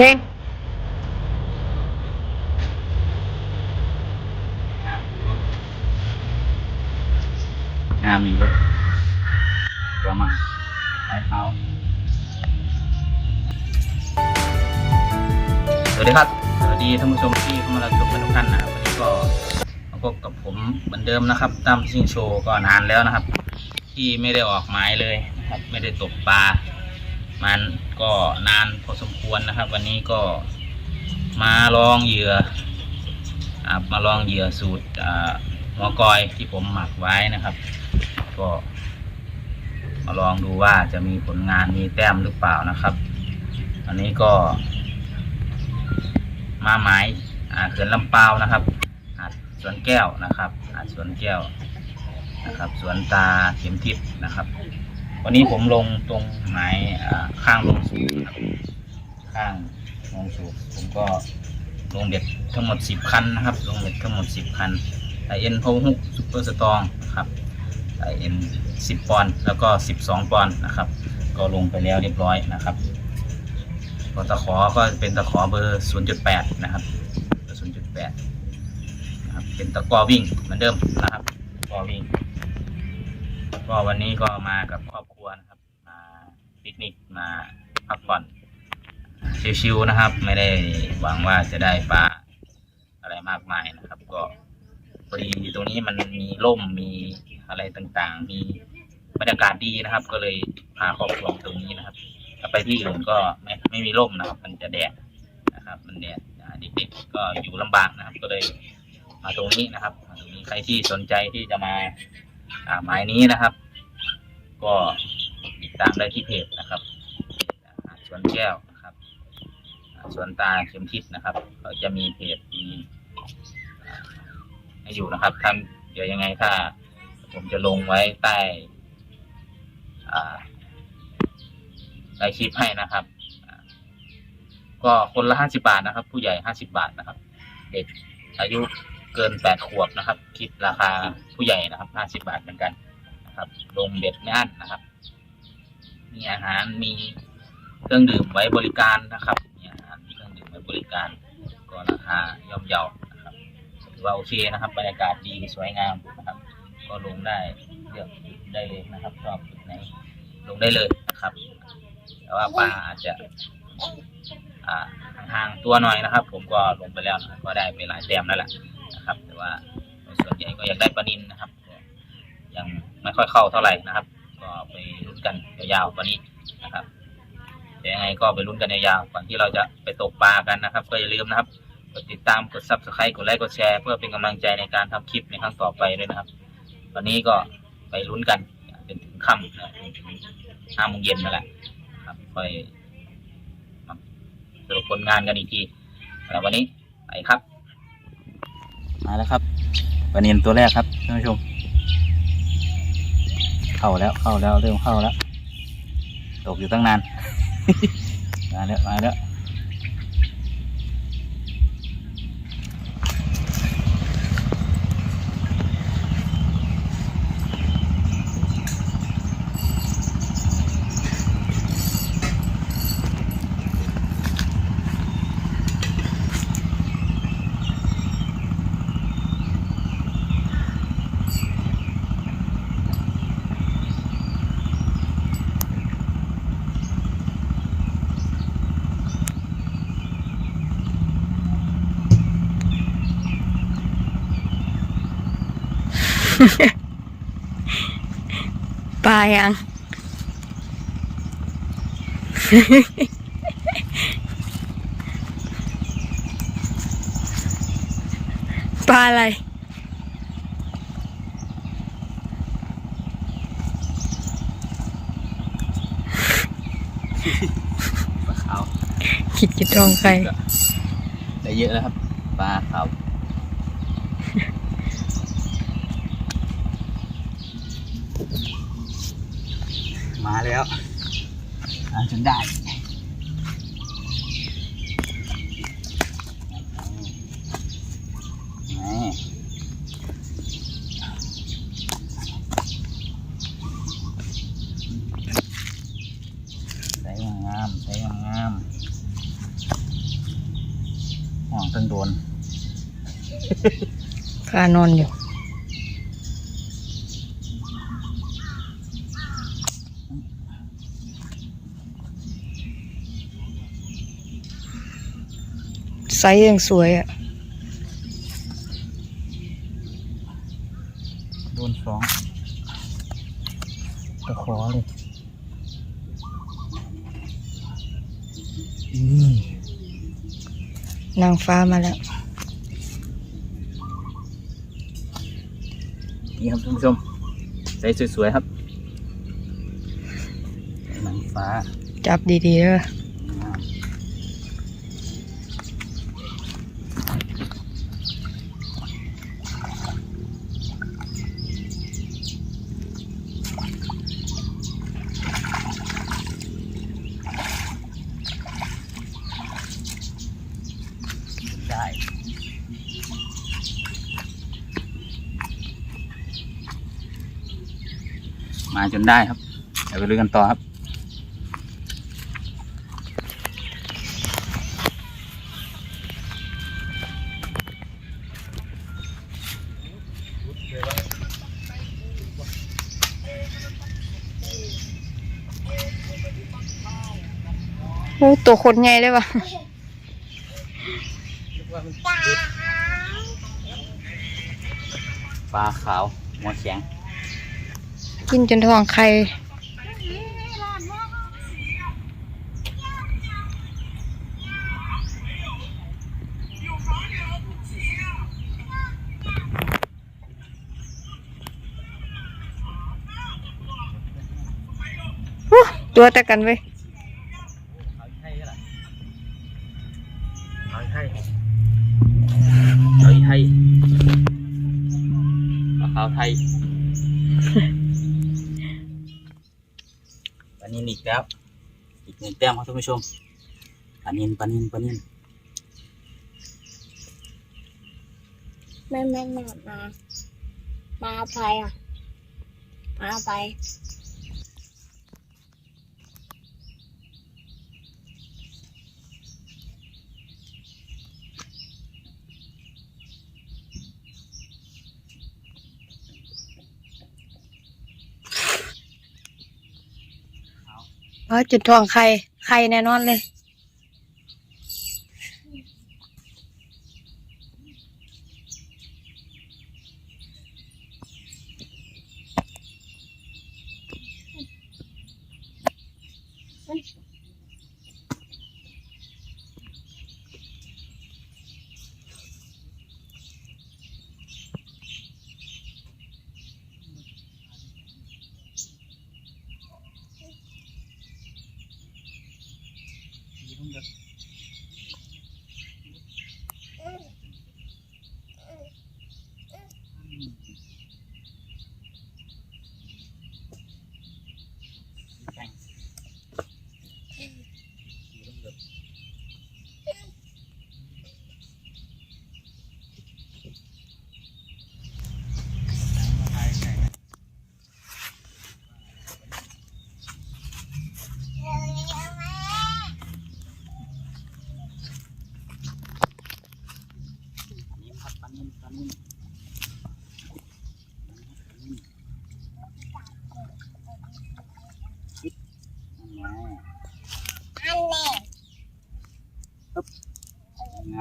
เพลงงามอีกเลยตัวมาไปเขาสวัสดีครับ สวัสดีท่านผู้ชมที่เข้ามารับชมกันทุกท่านนะครับวันนี้ก็มาพบกับผมเหมือนเดิมนะครับ ตามซิงโชว์ก็นานแล้วนะครับ ที่ไม่ได้ออกหมายเลยนะครับ ไม่ได้ตกปลา มันก็นานพอสมควรนะครับ วันนี้ก็มาลองเหยื่ออมาลองเหยื่อสูตรอ่าหัวกอยที่ผมหมักไว้นะครับ ก็ มาลองดูว่าจะมีผลงานมีแต้มหรือเปล่านะครับ อันนี้ก็ มาหมายอ่าเขื่อนลำเปานะครับหาดสวนแก้วนะครับหาดสวนแก้วนะครับ สวนตาเข็มทิพย์นะครับ วันนี้ผมลงตรงหมายข้างลงสูบข้างลงสูบผมก็ลงเบ็ดทั้งหมดสิบคันนะครับ ลงเบ็ดทั้งหมดสิบคันไอเอ็นโพฮุกซุปเปอร์สตองนะครับไอเอ็นสิบปอนด์แล้วก็สิบสองปอนด์นะครับ ก็ลงไปแล้วเรียบร้อยนะครับก็ตะขอก็เป็นตะขอเบอร์ศูนย์จุดแปดนะครับเบอร์ศูนย์จุดแปดนะครับเป็นตะกอวิ่งเหมือนเดิมนะครับตะกอวิ่งก็วันนี้ก็มากับครอบครัวนะครับ มา ปิกนิกมาพักผ่อนชิวๆนะครับ ไม่ได้หวังว่าจะได้ปลาอะไรมากมายนะครับ ก็พอดีตรงนี้มันมีร่มมีอะไรต่างๆ มีบรรยากาศดีนะครับ ก็เลยพาครอบครัวตรงนี้นะครับถ้าไปที่อื่นก็ไม่ไม่มีร่มนะครับ มันจะแดดนะครับ มันแดดเด็กๆก็อยู่ลำบากนะครับ ก็เลยมาตรงนี้นะครับมาตรงนี้ใครที่สนใจที่จะมาอ่าหมายนี้นะครับ ก็ ตามได้ที่เพจนะครับสวนแก้วนะครับสวนตาเข็มทิศนะครับก็จะมีเพจมีให้อยู่นะครับท่านเดี๋ยวยังไงถ้า ผมจะลงไว้ใต้อ่าใต้คลิปให้นะครับก็คนละห้าสิบาทนะครับ ผู้ใหญ่ห้าสิบาทนะครับ เด็กอายุเกินแปดขวบนะครับ คิดราคาผู้ใหญ่นะครับห้าสิบาทเหมือนกันนะครับลงเบ็ดไม่อั้นนะครับ มีอาหารมีเครื่องดื่มไว้บริการนะครับ มีอาหารมีเครื่องดื่มไว้บริการ ก็ราคาย่อมเยานะครับถือว่าโอเคนะครับบรรยากาศดีสวยงามนะครับ ก็ลงได้เลือกได้เลยนะครับชอบไหนลงได้เลยนะครับแต่ว่าปลาอาจจะห่างๆตัวหน่อยนะครับ ผมก็ลงไปแล้วนะก็ได้ไปหลายแต้มแล้วแหละนะครับ แต่ว่าส่วนใหญ่ก็อยากได้ปลานินนะครับยังไม่ค่อยเข้าเท่าไหร่นะครับ ก็ไป กันยาวๆว่านี้นะครับเดี๋ยวยังไงก็ไปลุ้นกันยาวๆก่อนที่เราจะไปตกปลากันนะครับ ก็อย่าลืมนะครับกดติดตามกด subscribe กดไลค์กดแชร์เพื่อเป็นกำลังใจในการทำคลิปในครั้งต่อไปด้วยนะครับ วันนี้ก็ไปลุ้นกันจนถึงค่ำนะถึงห้าโมงเย็นนั่นแหละครับค่อยสรุปผลงานกันอีกทีแล้ววันนี้ไปครับ มาแล้วครับปลานินตัวแรกครับท่านผู้ชม เข้าแล้วเข้าแล้วเริ่มเข้าแล้ว ตกอยู่ตั้งนาน มาแล้วมาแล้ว ปลายัง ปลาอะไร ปลาขาวคิดจะตรงใคร ได้เยอะแล้วครับ ปลาขาว มาแล้วอาจนได้นี่ใส่งามใส่งามองตั้งโดนขานอนอยู่ ไซส์ยังสวยอะ โดนสองตะขอเลยอืมนางฟ้ามาแล้ว นี่ครับท่านผู้ชมใสสวยๆครับหนังฟ้า จับดีๆเด้อ ได้ มาจนได้ครับ เดี๋ยวไปลุยกันต่อครับโอ้ตัวคนใหญ่เลย ว่ะปลาขาวหัวแข็งกินจนท้องไข่ตัวแต่กันเว้ย เอาไทยเอาไทยปลาขาวไทย ปลานินอีกแล้ว อีกหนึ่งแต้มครับท่านผู้ชมปลานินปลานินปลานินไม่ไม่มามามาเอาไปอะมาเอาไป จุดทองไข่ไข่แน่นอนเลย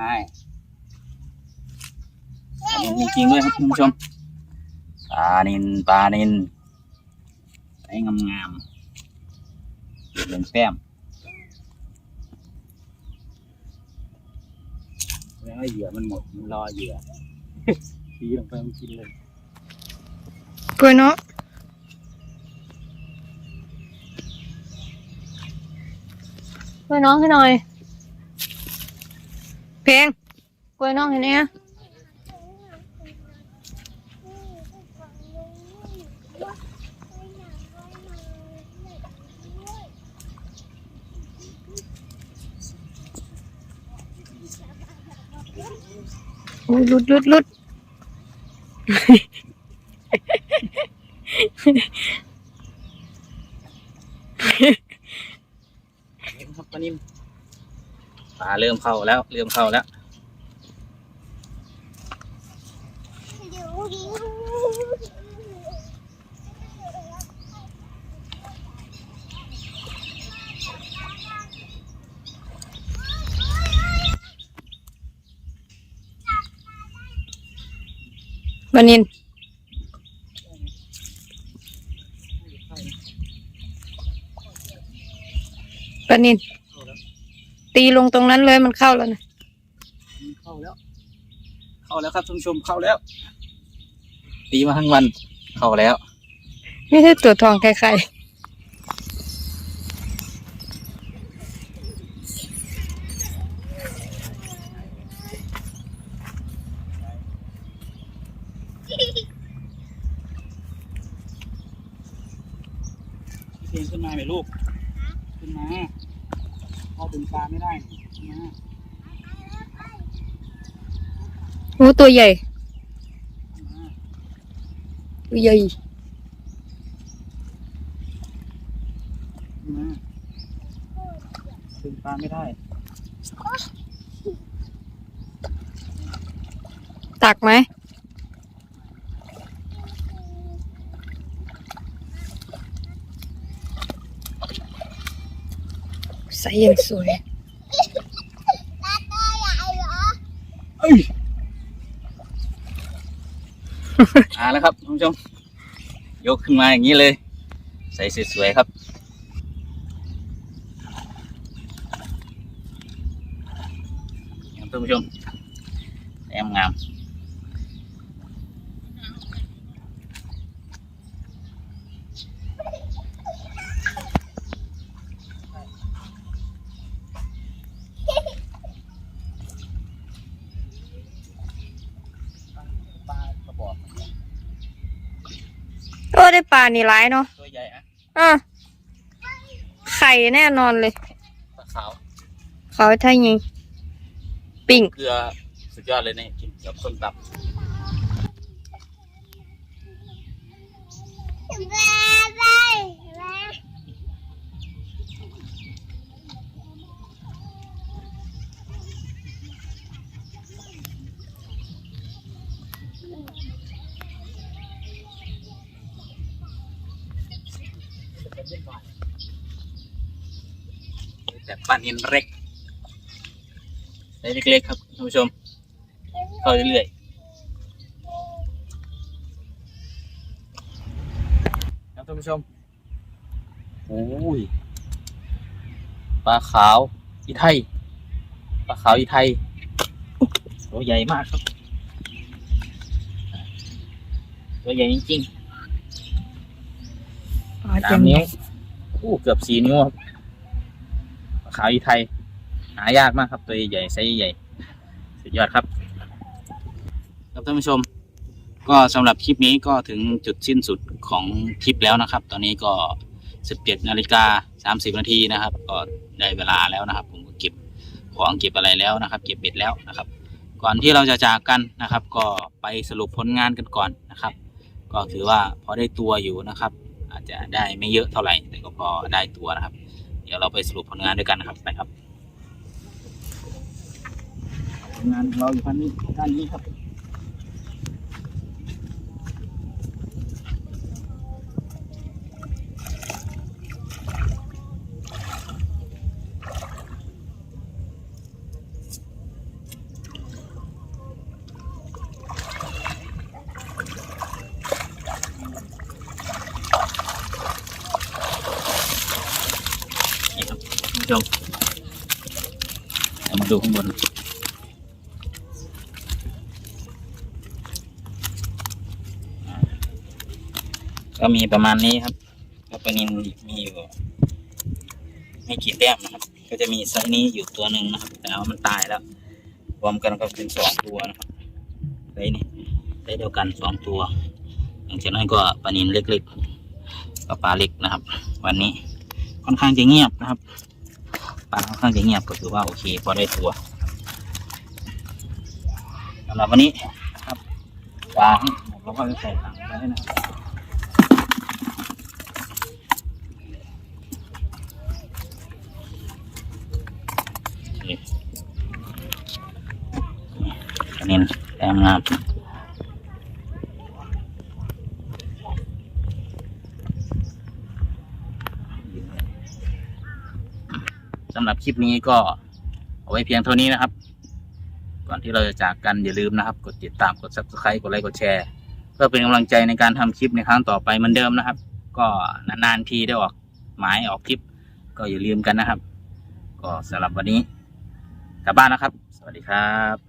ง่ายปลานินจริงๆด้วยครับคุณผู้ชมปลานินปลานินไอ้งามงามๆเก็บเหลืองแต้มแล้วเหยื่อมันหมดมันรอเหยื่อทีลงไปมันกินเลยเพื่อนเนาะเพื่อนน้องให้หน่อย เพลงเพื่อนน้องให้เนี่ยอุ้ยหลุดหลุดหลุดนิ่มครับปลานิ่ม ปลาเริ่มเข้าแล้ว เริ่มเข้าแล้วบันนี้ปนิน ตีลงตรงนั้นเลยมันเข้าแล้วนะเข้าแล้ว เข้าแล้วครับท่านผู้ชมเข้าแล้ว ตีมาทั้งวัน เข้าแล้ว ไม่ใช่ตัวทองใครเพลงขึ้นมาไหมลูก ขึ้นมาพ่อดึงปลาไม่ได้ขึ้นมา ๆ โอ้ตัวใหญ่ ตัวใหญ่ขึ้นมาดึงปลาไม่ได้ ตักไหมใส่ยังสวย ตาตัวใหญ่เหรอ เอ้ย อ่าแล้วครับท่านผู้ชม ยกขึ้นมาอย่างนี้เลย ใส่สวยๆครับ ท่านผู้ชมแอมงาม ปลากระบอก โอ้ได้ปลานี่ร้ายเนาะตัวใหญ่อะอะไข่แน่นอนเลยปลาขาวเขาไทยยิงปิ้งเกลือสุดยอดเลยเนี่ยกินกับส้มตำ แม่แม่แม่ แต่ปลานินเล็กได้เล็กๆครับท่านผู้ชมเข้าเรื่อยๆครับท่านผู้ชมโอ้ยปลาขาวอีไทยปลาขาวอีไทยตัวใหญ่มากครับ ตัวใหญ่จริงๆสามนิ้วอู้เกือบสี่นิ้วครับปลา ขาวอีไทย หายากมากครับตัวใหญ่ไซส์ใหญ่สุดยอดครับ ครับท่านผู้ชม ก็สำหรับคลิปนี้ก็ถึงจุดสิ้นสุดของคลิปแล้วนะครับ ตอนนี้ก็สิบเจ็ดนาฬิกาสามสิบนาทีนะครับ ก็ได้เวลาแล้วนะครับ ผมก็เก็บของเก็บอะไรแล้วนะครับ เก็บเบ็ดแล้วนะครับ ก่อนที่เราจะจากกันนะครับ ก็ไปสรุปผลงานกันก่อนนะครับ ก็ถือว่าพอได้ตัวอยู่นะครับ อาจจะได้ไม่เยอะเท่าไหร่แต่ก็พอได้ตัวนะครับ เดี๋ยวเราไปสรุปผลงานด้วยกันนะครับไปครับ ผลงานเราอยู่ด้านนี้ด้านนี้ครับ ครับคุณผู้ชมามาดูข้างบนก็มีประมาณนี้ครับก็ปลานินมีอยู่ไม่กี่แต้มนะครับ ก็จะมีไซส์นี้อยู่ตัวหนึ่งนะครับ แต่ว่ามันตายแล้ว รวมกันก็เป็นสองตัวนะครับไซส์นี้ไซส์เดียวกันสองตัว หลังจากนั้นก็ปลานินเล็กๆก็ปลาเล็กนะครับ วันนี้ค่อนข้างจะเงียบนะครับ ปลาค่อนข้างจะเงียบก็ถือว่าโอเคพอได้ตัวสำหรับวันนี้ครับปลาให้เราก็จะใส่ถังไว้นะครับโอเอันนี้แต้มงาม สำหรับคลิปนี้ก็เอาไว้เพียงเท่านี้นะครับ ก่อนที่เราจะจากกันอย่าลืมนะครับ กดติดตามกด subscribe กดไลค์กดแชร์ เพื่อเป็นกำลังใจในการทำคลิปในครั้งต่อไปเหมือนเดิมนะครับ ก็นานๆทีได้ออกหมายออกคลิป ก็อย่าลืมกันนะครับ ก็สำหรับวันนี้กลับบ้านนะครับ สวัสดีครับ